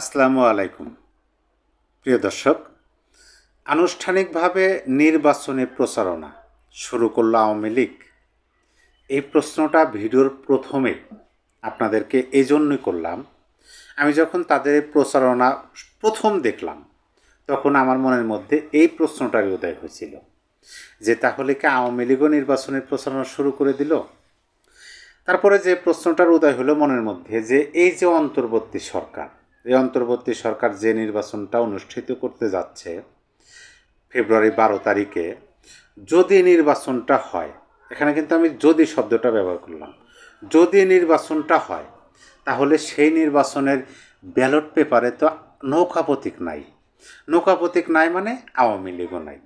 আসসালামু আলাইকুম। প্রিয় দর্শক, আনুষ্ঠানিকভাবে নির্বাচনী প্রচারণা শুরু করল আওয়ামী লীগ। এই প্রশ্নটা ভিডিওর প্রথমে আপনাদেরকে এই জন্যই করলাম। আমি যখন তাদের প্রচারণা প্রথম দেখলাম, তখন আমার মনের মধ্যে এই প্রশ্নটার উদয় হয়েছিল যে, তাহলে কি আওয়ামী লীগও নির্বাচনের প্রচারণা শুরু করে দিল? তারপরে যে প্রশ্নটার উদয় হলো মনের মধ্যে যে, এই যে অন্তর্বর্তী সরকার এই অন্তর্বর্তী সরকার যে নির্বাচনটা অনুষ্ঠিত করতে যাচ্ছে ফেব্রুয়ারি বারো তারিখে, যদি নির্বাচনটা হয়, এখানে কিন্তু আমি যদি শব্দটা ব্যবহার করলাম, যদি নির্বাচনটা হয়, তাহলে সেই নির্বাচনের ব্যালট পেপারে তো নৌকা প্রতীক নাই। নৌকা প্রতীক নাই মানে আওয়ামী লীগও নাই।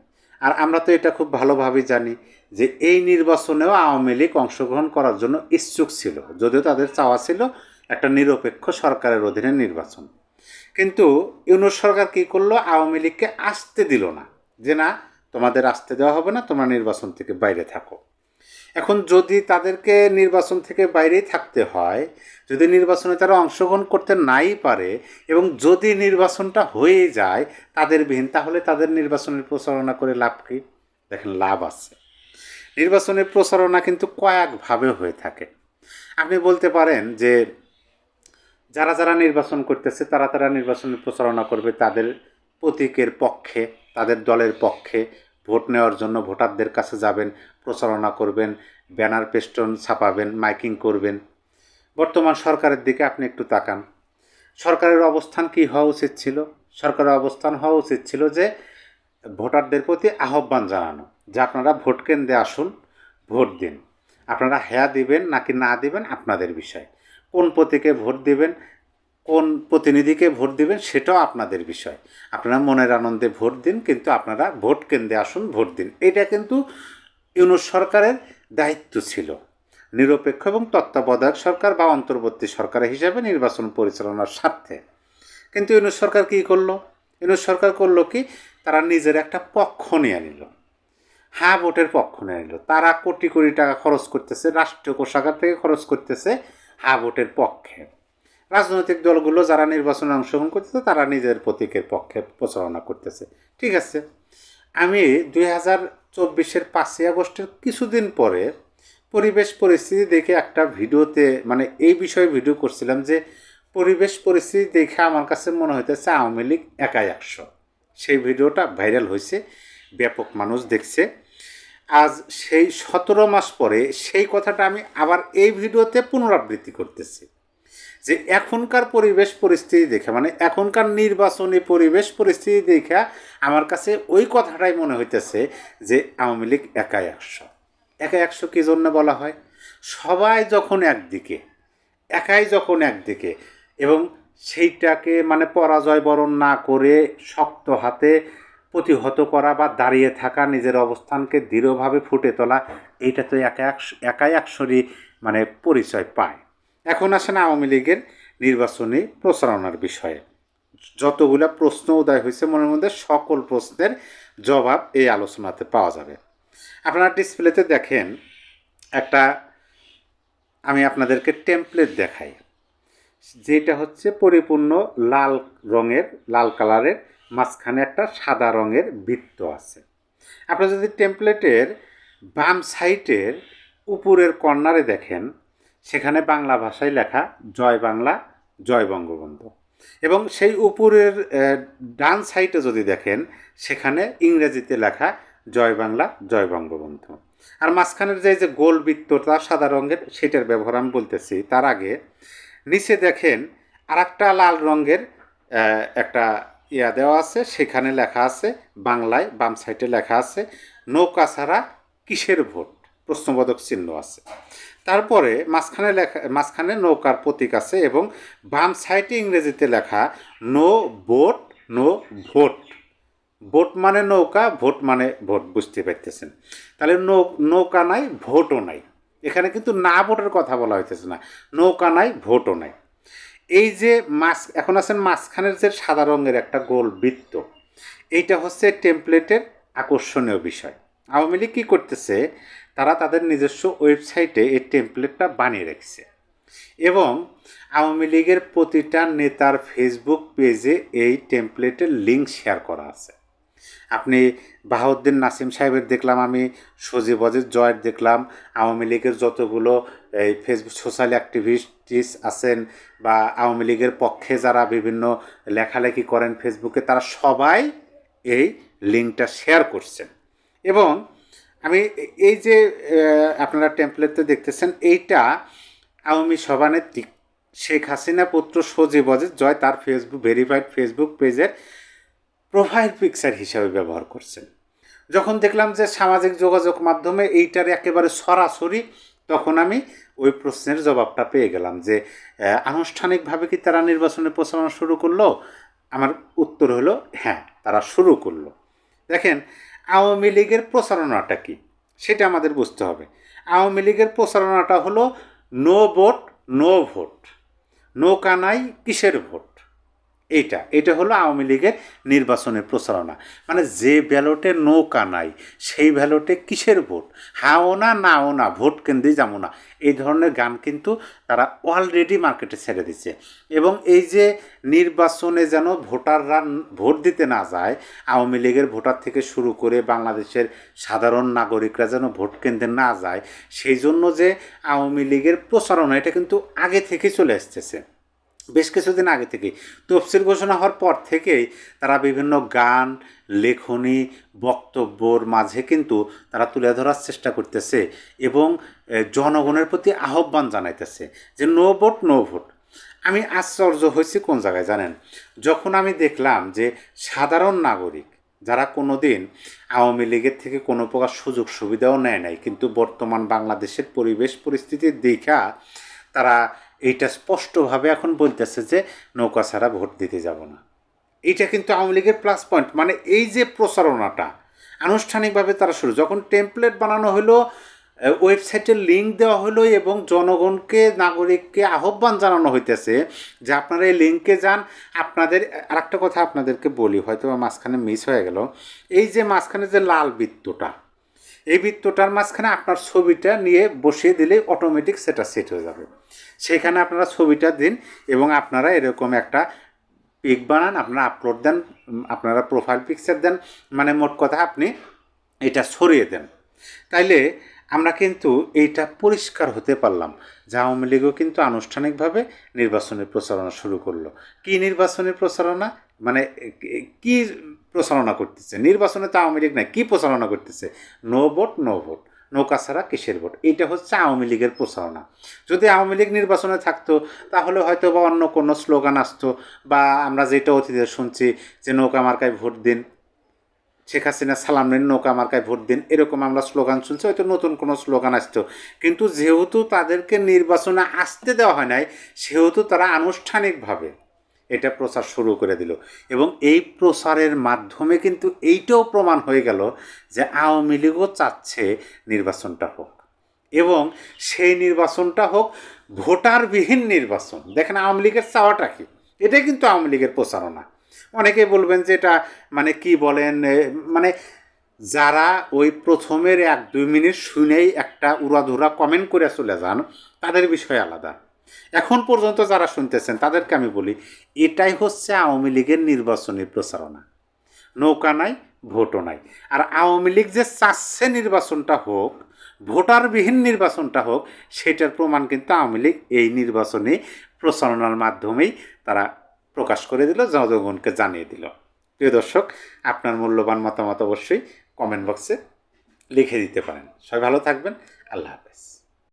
আর আমরা তো এটা খুব ভালোভাবে জানি যে এই নির্বাচনেও আওয়ামী লীগ অংশগ্রহণ করার জন্য ইচ্ছুক ছিল, যদিও তাদের চাওয়া ছিল একটা নিরপেক্ষ সরকারের অধীনে নির্বাচন। কিন্তু ইউনুস সরকার কী করল? আওয়ামী লীগকে আসতে দিল না। যে না, তোমাদের আসতে দেওয়া হবে না, তোমরা নির্বাচন থেকে বাইরে থাকো। এখন যদি তাদেরকে নির্বাচন থেকে বাইরেই থাকতে হয়, যদি নির্বাচনে তারা অংশগ্রহণ করতে নাই পারে এবং যদি নির্বাচনটা হয়ে যায় তাদের বিহীন, তাহলে তাদের নির্বাচনের প্রচারণা করে লাভ কী? দেখেন, লাভ আছে। নির্বাচনের প্রচারণা কিন্তু কয়েকভাবে হয়ে থাকে। আপনি বলতে পারেন যে যারা যারা নির্বাচন করতেছে, তারা তারা নির্বাচনের প্রচারণা করবে তাদের প্রতীকের পক্ষে, তাদের দলের পক্ষে। ভোট নেওয়ার জন্য ভোটারদের কাছে যাবেন, প্রচারণা করবেন, ব্যানার পেস্টন ছাপাবেন, মাইকিং করবেন। বর্তমান সরকারের দিকে আপনি একটু তাকান। সরকারের অবস্থান কি হওয়া উচিত ছিল? সরকারের অবস্থান হওয়া উচিত ছিল যে ভোটারদের প্রতি আহ্বান জানানো, যে আপনারা ভোট কেন্দ্রে আসুন, ভোট দিন। আপনারা হ্যাঁ দিবেন নাকি না দিবেন আপনাদের বিষয়। কোন প্রতীকে ভোট দিবেন, কোন প্রতিনিধিকে ভোট দিবেন সেটাও আপনাদের বিষয়। আপনারা মনের আনন্দে ভোট দিন, কিন্তু আপনারা ভোট কেন্দ্রে আসুন, ভোট দিন। এটা কিন্তু ইউনুস সরকারের দায়িত্ব ছিল। নিরপেক্ষ এবং তত্ত্বাবধায়ক সরকার বা অন্তর্বর্তী সরকার হিসাবে নির্বাচন পরিচালনার স্বার্থে। কিন্তু ইউনুস সরকার কী করল? ইউনুস সরকার করল কি? তারা নিজের একটা পক্ষ নিয়ে নিল। হ্যাঁ ভোটের পক্ষ নিয়ে নিল। তারা কোটি কোটি টাকা খরচ করতেছে, রাষ্ট্রীয় কোষাগার থেকে খরচ করতেছে। ভোটের পক্ষে। রাজনৈতিক দলগুলো যারা নির্বাচনে অংশগ্রহণ করতেছে, তারা নিজের প্রতীকের পক্ষে প্রচারণা করতেছে। ঠিক আছে? আমি দুই হাজার চব্বিশের পাঁচই আগস্টের কিছুদিন পরে পরিবেশ পরিস্থিতি দেখে একটা ভিডিওতে মানে এই বিষয়ে ভিডিও করছিলাম যে, পরিবেশ পরিস্থিতি দেখে আমার কাছে মনে হইতেছে আওয়ামী লীগ একাই একশো। সেই ভিডিওটা ভাইরাল হয়েছে ব্যাপক মানুষ দেখছে। আজ সেই সতেরো মাস পরে সেই কথাটা আমি আবার এই ভিডিওতে পুনরাবৃত্তি করতেছি। যে এখনকার পরিবেশ পরিস্থিতি দেখে মানে এখনকার নির্বাচনী পরিবেশ পরিস্থিতি দেখে আমার কাছে ওই কথাটাই মনে হইতেছে যে আওয়ামী লীগ একাই একশো। একা একশো কী জন্য বলা হয়? সবাই যখন একদিকে, একাই যখন একদিকে এবং সেইটাকে মানে পরাজয় বরণ না করে শক্ত হাতে প্রতিহত করা বা দাঁড়িয়ে থাকা, নিজের অবস্থানকে দৃঢ়ভাবে ফুটে তোলা, এইটা তো একা একাই একশোরই মানে পরিচয় পায়। এখন আসেন আওয়ামী লীগের নির্বাচনী প্রচারণার বিষয়ে। যতগুলো প্রশ্ন উদয় হয়েছে, মনের মধ্যে সকল প্রশ্নের জবাব এই আলোচনাতে পাওয়া যাবে। আপনারা ডিসপ্লেতে দেখেন একটা, আমি আপনাদেরকে টেমপ্লেট দেখাই। যেটা হচ্ছে পরিপূর্ণ লাল রঙের, লাল কালারের মাঝখানে একটা সাদা রঙের বৃত্ত আছে। আপনারা যদি টেমপ্লেটের বাম সাইটের উপরের কর্নারে দেখেন, সেখানে বাংলা ভাষায় লেখা জয় বাংলা, জয় বঙ্গবন্ধু। এবং সেই উপরের ডান সাইটে যদি দেখেন, সেখানে ইংরেজিতে লেখা জয় বাংলা, জয় বঙ্গবন্ধু। আর মাঝখানের যে যে গোল বৃত্তটা সাদা রঙের, সেটার ব্যবহার আমি বলতেছি, তার আগে নিচে দেখেন আর একটা লাল রঙের একটা ইয়া দেওয়া আছে, সেখানে লেখা আছে, বাংলায় বাম সাইডে লেখা আছে, নৌকা ছাড়া কিসের ভোট? প্রশ্নবোধক চিহ্ন আছে। তারপরে মাঝখানে লেখা, মাঝখানে নৌকার প্রতীক আছে এবং বাম সাইডে ইংরেজিতে লেখা, no boat no vote. Vote মানে নৌকা, ভোট মানে ভোট, বুঝতে পারতেছেন। তাহলে নৌ, নৌকা নাই, ভোটও নাই। এখানে কিন্তু না ভোটের কথা বলা হইতেছে না। নৌকা নাই, ভোটও নাই। এই যে মাস এখন আছেন মাঝখানের যে সাদা রঙের একটা গোল বৃত্ত, এইটা হচ্ছে টেমপ্লেটের আকর্ষণীয় বিষয়। আওয়ামী লীগ কী করতেছে? তারা তাদের নিজস্ব ওয়েবসাইটে এই টেমপ্লেটটা বানিয়ে রেখেছে। এবং আওয়ামী লীগের প্রতিটা নেতার ফেসবুক পেজে এই টেমপ্লেটের লিঙ্ক শেয়ার করা আছে। আপনি বাহাউদ্দিন নাসিম সাহেবের দেখলাম, আমি সজীব অজিত জয়ের দেখলাম, আওয়ামী লীগের যতগুলো এই ফেসবুক সোশ্যাল অ্যাক্টিভিস্টিস আছেন বা আওয়ামী লীগের পক্ষে যারা বিভিন্ন লেখালেখি করেন ফেসবুকে তারা সবাই এই লিঙ্কটা শেয়ার করছেন। এবং আমি এই যে আপনারা টেমপ্লেটতে দেখতেছেন, এইটা আওয়ামী সভানেত্রী শেখ হাসিনা পুত্র সজীব অজিত জয় তার ফেসবুক ভেরিফাইড ফেসবুক পেজের প্রোফাইল পিকচার হিসাবে ব্যবহার করছেন। যখন দেখলাম যে সামাজিক যোগাযোগ মাধ্যমে এইটার একেবারে সরাসরি, তখন আমি ওই প্রশ্নের জবাবটা পেয়ে গেলাম যে আনুষ্ঠানিকভাবে কি তারা নির্বাচনে প্রচারণা শুরু করল? আমার উত্তর হলো হ্যাঁ তারা শুরু করল। দেখেন, আওয়ামী লীগের প্রচারণাটা কি? সেটা আমাদের বুঝতে হবে। আওয়ামী লীগের প্রচারণাটা হলো, no vote no vote. No Kanai, কিসের ভোট? এইটা, এটা হলো আওয়ামী লীগের নির্বাচনের প্রচারণা। মানে যে ব্যালটে নৌকা নাই, সেই ব্যালটে কিসের ভোট? হাও না, নাও না, ভোট কেন্দ্রে যাব না। এই ধরনের গান কিন্তু তারা অলরেডি মার্কেটে ছেড়ে দিচ্ছে। এবং এই যে নির্বাচনে যেন ভোটাররা ভোট দিতে না যায়, আওয়ামী লীগের ভোটার থেকে শুরু করে বাংলাদেশের সাধারণ নাগরিকরা যেন ভোট কেন্দ্রে না যায়, সেই জন্য যে আওয়ামী লীগের প্রচারণা, এটা কিন্তু আগে থেকে চলে আসতেছে বেশ কিছুদিন আগে থেকে। তফসিল ঘোষণা হওয়ার পর থেকেই তারা বিভিন্ন গান, লেখনী, বক্তব্যর মাঝে কিন্তু তারা তুলে ধরার চেষ্টা করতেছে এবং জনগণের প্রতি আহ্বান জানাইতেছে যে নো ভোট নো ভোট। আমি আশ্চর্য হয়েছি কোন জায়গায় জানেন? যখন আমি দেখলাম যে সাধারণ নাগরিক যারা কোনো দিন আওয়ামী লীগের থেকে কোনো প্রকার সুযোগ সুবিধাও নেয় নাই, কিন্তু বর্তমান বাংলাদেশের পরিবেশ পরিস্থিতির দেখা তারা এইটা স্পষ্টভাবে এখন বলতেছে যে নৌকা ছাড়া ভোট দিতে যাব না। এইটা কিন্তু আওয়ামী লীগের প্লাস পয়েন্ট মানে এই যে প্রচারণাটা, আনুষ্ঠানিকভাবে তারা শুরু, যখন টেমপ্লেট বানানো হলো ওয়েবসাইটের লিঙ্ক দেওয়া হলো এবং জনগণকে, নাগরিককে আহ্বান জানানো হইতেছে যে আপনারা এই লিঙ্কে যান। আপনাদের, আরেকটা কথা আপনাদেরকে বলি হয়তো মাঝখানে মিস হয়ে গেল। এই যে মাঝখানে যে লাল বৃত্তটা এই বৃত্তটার মাঝখানে আপনার ছবিটা নিয়ে বসিয়ে দিলে অটোমেটিক সেটা সেট হয়ে যাবে। সেখানে আপনারা ছবিটা দিন এবং আপনারা এরকম একটা পিক বানান, আপনারা আপলোড দেন আপনারা প্রোফাইল পিকচার দেন মানে মোট কথা আপনি এটা সরিয়ে দেন। তাইলে আমরা কিন্তু এইটা পরিষ্কার হতে পারলাম যে আওয়ামী লীগও কিন্তু আনুষ্ঠানিকভাবে নির্বাচনের প্রচারণা শুরু করল। কি নির্বাচনের প্রচারণা? মানে কি প্রচারণা করতেছে। নির্বাচনে তো আওয়ামী লীগ নাই, কী প্রচারণা করতেছে? No vote no vote. নৌকা ছাড়া কিসের ভোট? এইটা হচ্ছে আওয়ামী লীগের প্রচারণা। যদি আওয়ামী লীগ নির্বাচনে থাকতো, তাহলে হয়তো বা অন্য কোনো স্লোগান আসতো বা আমরা যেটা অতীতে শুনছি যে নৌকা মার্কায় ভোট দিন, শেখ হাসিনা সালাম নিন, নৌকা মার্কায় ভোট দিন, এরকম আমরা স্লোগান শুনছি, হয়তো নতুন কোনো স্লোগান আসতো। কিন্তু যেহেতু তাদেরকে নির্বাচনে আসতে দেওয়া হয় নাই, সেহেতু তারা আনুষ্ঠানিকভাবে এটা প্রচার শুরু করে দিল। এবং এই প্রচারের মাধ্যমে কিন্তু এইটাও প্রমাণ হয়ে গেল যে আওয়ামী লীগও চাচ্ছে নির্বাচনটা হোক। এবং সেই নির্বাচনটা হোক ভোটারবিহীন নির্বাচন। দেখেন আওয়ামী লীগের চাওয়াটা কি? এটাই কিন্তু আওয়ামী লীগের প্রচারণা। অনেকে বলবেন যে এটা মানে কি বলেন মানে যারা ওই প্রথমের এক দুই মিনিট শুনেই একটা উড়াধুরা কমেন্ট করে চলে যান, তাদের বিষয় আলাদা। এখন পর্যন্ত যারা শুনতেছেন, তাদেরকে আমি বলি, এটাই হচ্ছে আওয়ামী লীগের নির্বাচনী প্রচারণা। নৌকা নাই, ভোটও নাই। আর আওয়ামী লীগ যে চাচ্ছে নির্বাচনটা হোক, ভোটারবিহীন নির্বাচনটা হোক, সেটার প্রমাণ কিন্তু আওয়ামী লীগ এই নির্বাচনী প্রচারণার মাধ্যমেই তারা প্রকাশ করে দিল, জনগণকে জানিয়ে দিল। প্রিয় দর্শক, আপনার মূল্যবান মতামত অবশ্যই কমেন্ট বক্সে লিখে দিতে পারেন। সবাই ভালো থাকবেন। আল্লাহ হাফেজ।